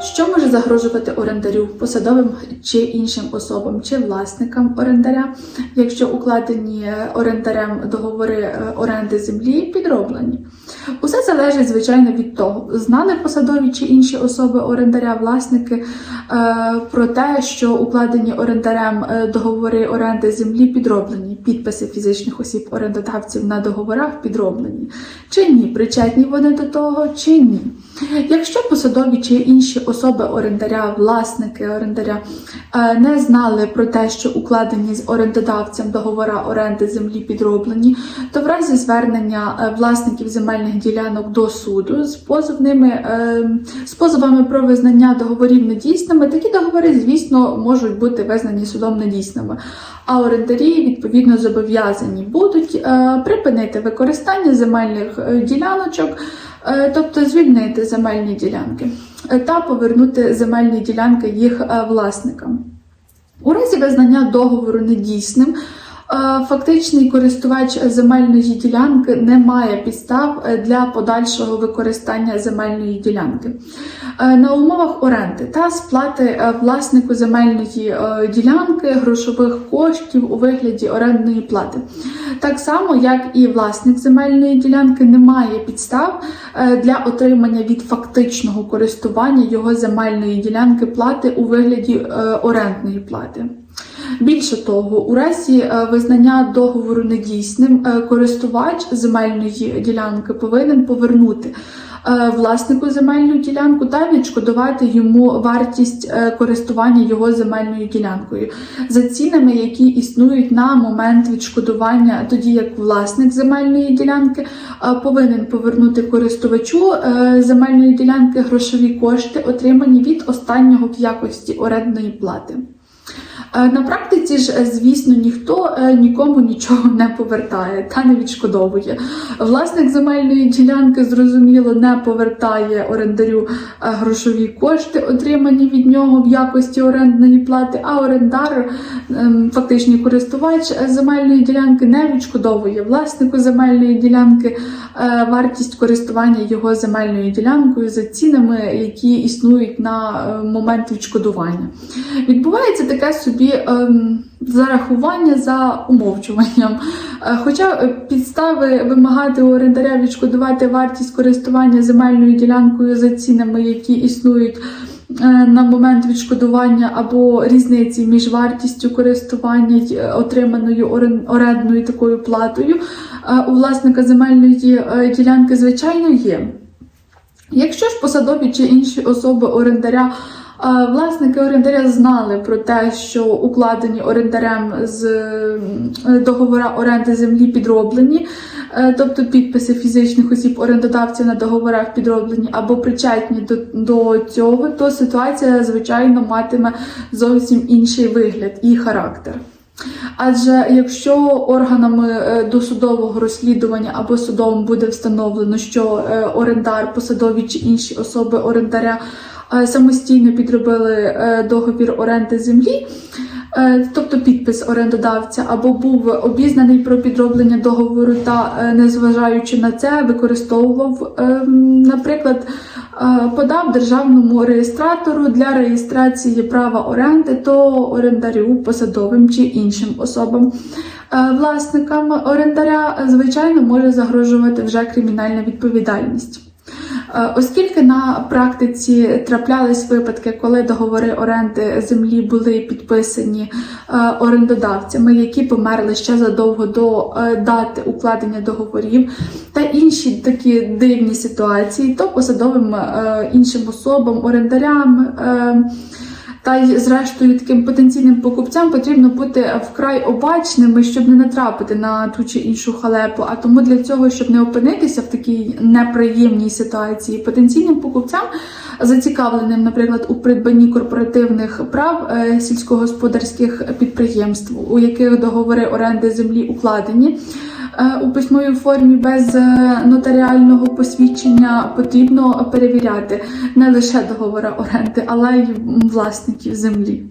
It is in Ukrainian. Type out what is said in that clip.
Що може загрожувати орендарю, посадовим чи іншим особам, чи власникам орендаря, якщо укладені орендарем договори е, оренди землі підроблені? Усе залежить, звичайно, від того, знали посадові чи інші особи орендаря, власники е, про те, що укладені орендарем е, договори оренди землі підроблені, підписи фізичних осіб орендодавців на договорах підроблені. Чи ні, причетні вони до того, чи ні. Якщо посадові чи інші особи орендаря, власники орендаря е, не знали про те, що укладені з орендодавцем договора оренди землі підроблені, то в разі звернення е, власників земельних ділянок до суду з позовними е, з позовами про визнання договорів недійсними, такі договори, звісно, можуть бути визнані судом недійсними. А орендарі відповідно зобов'язані будуть припинити використання земельних діляночок. Тобто звільнити земельні ділянки та повернути земельні ділянки їх е, власникам. У разі визнання договору недійсним. Е, Фактичний користувач земельної ділянки не має підстав е, для подальшого використання земельної ділянки. Е, На умовах оренди та сплати власнику земельної ділянки грошових коштів у вигляді орендної плати. Так само, як і власник земельної ділянки не має підстав для отримання від фактичного користування його земельної ділянки плати у вигляді орендної плати. Більше того, у разі е, визнання договору недійсним, е, користувач земельної ділянки повинен повернути е, власнику земельну ділянку та відшкодувати йому вартість користування його земельною ділянкою за цінами, які існують на момент відшкодування, тоді як власник земельної ділянки повинен повернути користувачу земельної ділянки грошові кошти, отримані від останнього в якості орендної плати. Е, На практиці ж, е, звісно, ніхто е, нікому нічого не повертає та не відшкодовує. Власник земельної ділянки, зрозуміло, не повертає орендарю грошові кошти, отримані від нього в якості орендної плати, а орендар, ем, фактичний користувач земельної ділянки, не відшкодовує власнику земельної ділянки вартість користування його земельною ділянкою за цінами, які існують на момент відшкодування. Відбувається таке собі ем, зарахування за умовчуванням. Е, Хоча е, підстави вимагати у орендаря відшкодувати вартість користування земельною ділянкою за цінами, які існують е, на момент відшкодування або різниці між вартістю користування отриманою орендною такою платою, у власника земельної ділянки, звичайно, є. Якщо ж посадові чи інші особи орендаря, власники орендаря знали про те, що укладені орендарем з е, договора оренди землі підроблені, е, тобто підписи фізичних осіб орендодавців на договорах підроблені або причетні до, до цього, то ситуація, звичайно, матиме зовсім інший вигляд і характер. Адже якщо органами е, досудового розслідування або судом буде встановлено, що е, орендар, посадові чи інші особи орендаря е, самостійно підробили е, договір оренди землі, е, тобто підпис орендодавця, або був обізнаний про підроблення договору та, е, незважаючи на це, використовував, е, наприклад, е, подав державному реєстратору для реєстрації права оренди, то орендарю, посадовим чи іншим особам. е, Власникам орендаря, е, звичайно, може загрожувати вже кримінальна відповідальність. Е, Оскільки на практиці траплялись випадки, коли договори оренди землі були підписані е, орендодавцями, які померли ще задовго до е, дати укладення договорів, та інші такі дивні ситуації, то посадовим іншим особам, орендарям. Та й, зрештою, таким потенційним покупцям потрібно бути вкрай обачними, щоб не натрапити на ту чи іншу халепу. А тому для цього, щоб не опинитися в такій неприємній ситуації, потенційним покупцям, зацікавленим, наприклад, у придбанні корпоративних прав е, сільськогосподарських підприємств, у яких договори оренди землі укладені. Е, У письмовій формі без е, нотаріального посвідчення потрібно перевіряти не лише договори оренди, але й власників землі.